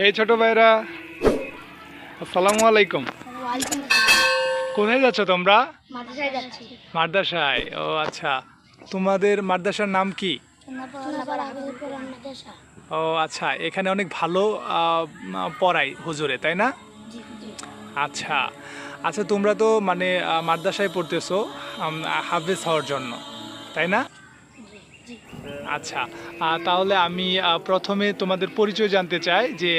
এই ছোট ভাইরা আসসালামু আলাইকুম। কোথায় যাচ্ছ তোমরা? মাদ্রাসায়। ও আচ্ছা। তোমাদের মাদ্রাসার নাম কি? ও আচ্ছা এখানে অনেক ভালো পড়াই হুজুরে, তাই না? আচ্ছা। আচ্ছা তোমরা তো মানে মাদ্রাসায় পড়তেছো হাফেজ হওয়ার জন্য, তাই না? আচ্ছা তাহলে আমি প্রথমে তোমাদের পরিচয় জানতে চাই যে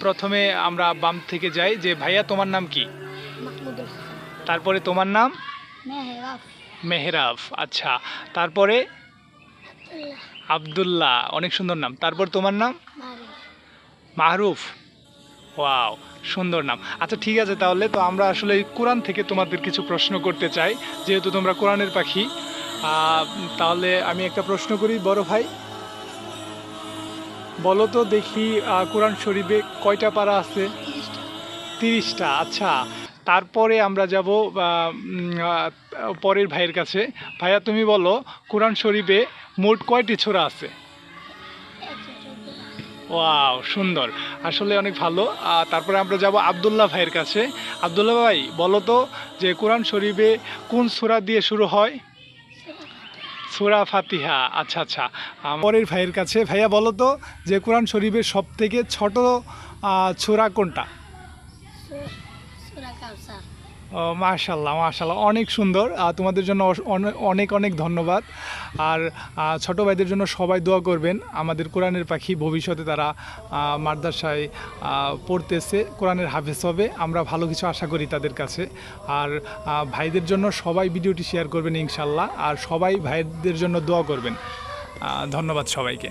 প্রথমে আমরা বাম থেকে যাই যে ভাইয়া তোমার নাম কি? তারপরে তোমার নাম? মেহরাব। আচ্ছা তারপরে? আব্দুল্লাহ। অনেক সুন্দর নাম তারপর তোমার নাম? মাহরুফ। ওয়াও সুন্দর নাম আচ্ছা ঠিক আছে তাহলে তো আমরা আসলে কোরআন থেকে তোমাদের কিছু প্রশ্ন করতে চাই যেহেতু তোমরা কোরআনের পাখি তাহলে আমি একটা প্রশ্ন করি বড় ভাই। বলো তো দেখি কোরআন শরীফে কয়টা পারা আছে? তিরিশটা। আচ্ছা। তারপরে আমরা যাব পরের ভাইয়ের কাছে। ভাইয়া তুমি বলো কোরআন শরীফে মোট কয়টি ছোরা আছে? ওয়াও সুন্দর। আসলে অনেক ভালো। তারপরে আমরা যাব আবদুল্লাহ ভাইয়ের কাছে। আবদুল্লাহ ভাই বলো তো যে কোরআন শরীফে কোন সূরা দিয়ে শুরু হয়? সূরা ফাতিহা। আচ্ছা আচ্ছা। পরের ভাইয়ের কাছে ভাইয়া বলো তো যে কোরআন শরীফের সব থেকে ছোট ছোরা কোনটা? মাশাল্লাহ মাশাল্লাহ অনেক সুন্দর। তোমাদের জন্য অনেক অনেক ধন্যবাদ। আর ছোট ভাইদের জন্য সবাই দোয়া করবেন। আমাদের কোরআনের পাখি ভবিষ্যতে তারা মাদ্রাসায় পড়তেছে, কোরআনের হাফেজ হবে। আমরা ভালো কিছু আশা করি তাদের কাছে। আর ভাইদের জন্য সবাই ভিডিওটি শেয়ার করবেন ইনশাল্লাহ আর সবাই ভাইদের জন্য দোয়া করবেন। ধন্যবাদ সবাইকে।